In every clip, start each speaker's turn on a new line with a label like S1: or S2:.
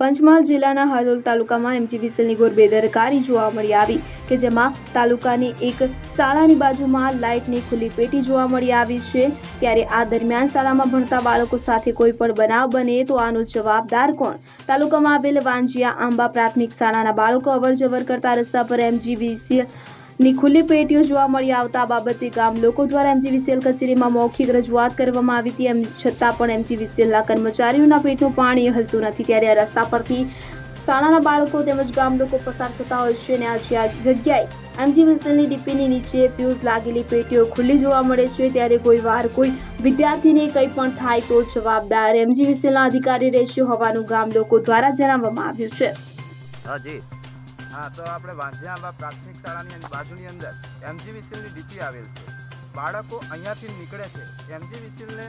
S1: પંચમહાલ જિલ્લાના હાલોલ તાલુકામાં એમજીવીસીએલની ઘોર બેદરકારી જોવા મળી આવી કે જેમાં તાલુકાની એક શાળાની બાજુમાં લાઇટની ખુલ્લી પેટી જોવા મળી આવી છે. ત્યારે આ દરમિયાન શાળામાં ભણતા બાળકો સાથે કોઈ પણ બનાવ બને તો આનો જવાબદાર કોણ? તાલુકામાં આવેલ વાંજિયા આંબા પ્રાથમિક શાળાના બાળકો અવરજવર કરતા રસ્તા પર એમજીવીસીએલ ની ખુલ્લી પેટીઓ જોવા મળી આવતા બાબતે ગામ લોકો દ્વારા એમજીવીસીએલ કચેરીમાં મૌખિક રજૂઆત કરવામાં આવી હતી. એમ છતાં પણ એમજીવીસીએલના કર્મચારીઓના પેટનું પાણી હલતું નથી. ત્યારે આ રસ્તા પરથી શાળાના બાળકો તેમજ ગામ લોકો પસાર થતા હોય છે અને આજે આ જગ્યાએ એમજીવીસીએલની ડીપીની નીચે ફ્યુઝ લાગેલી પેટીઓ ખુલ્લી જોવા મળે છે. ત્યારે કોઈ વાર કોઈ વિદ્યાર્થીને કંઈ પણ થાય તો જવાબદાર એમજીવીસીએલના અધિકારી રહેશે હોવાનું ગામ લોકો દ્વારા જણાવવામાં આવ્યું છે.
S2: હા
S3: તો આપણે વાંઝિયાંબા પ્રાથમિક શાળાની બાજુની અંદર એમજી વિસિલની ડીપી આવેલ છે. બાળકો અહીંયાથી નીકળે છે. એમજી વિસિલને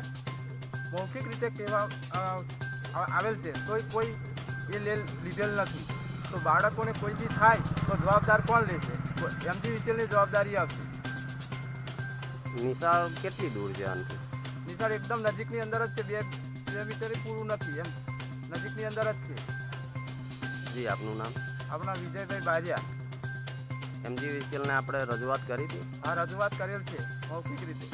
S3: મૌખિક રીતે કહેવા આવેલ છે. કોઈ કોઈ એ લે લીધેલ નથી. તો બાળકોને કોઈ બી થાય તો જવાબદાર કોણ લેશે? એમજી વિસિલની જવાબદારી આવશે.
S2: નિશાળ કેટલી દૂર છે આનથી?
S3: નિશાળ એકદમ નજીકની અંદર જ છે. બે કિલોમીટર પૂરું નથી એમ. નજીકની અંદર જ છે.
S2: જી આપનું નામ?
S3: આપણા વિજયભાઈ બારિયા.
S2: એમજીવીસીએલને આપણે રજૂઆત કરી હતી?
S3: હા રજૂઆત કરેલ છે મૌખિક રીતે.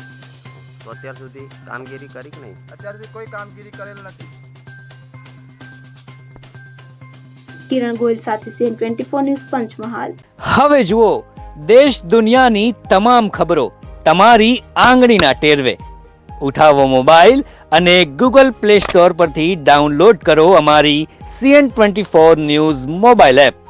S2: તો અત્યાર સુધી કામગીરી કરી કે નહીં?
S3: અત્યાર સુધી કોઈ કામગીરી કરેલ નથી.
S1: કિરણ ગોયલ સાથે CN twenty four news Panchmahal.
S4: હવે જુઓ દેશ દુનિયાની તમામ ખબરો તમારી આંગળીના ટેરવે. ઉઠાવો મોબાઈલ અને ગૂગલ પ્લે સ્ટોર પરથી ડાઉનલોડ કરો અમારી CN twenty four news mobile app.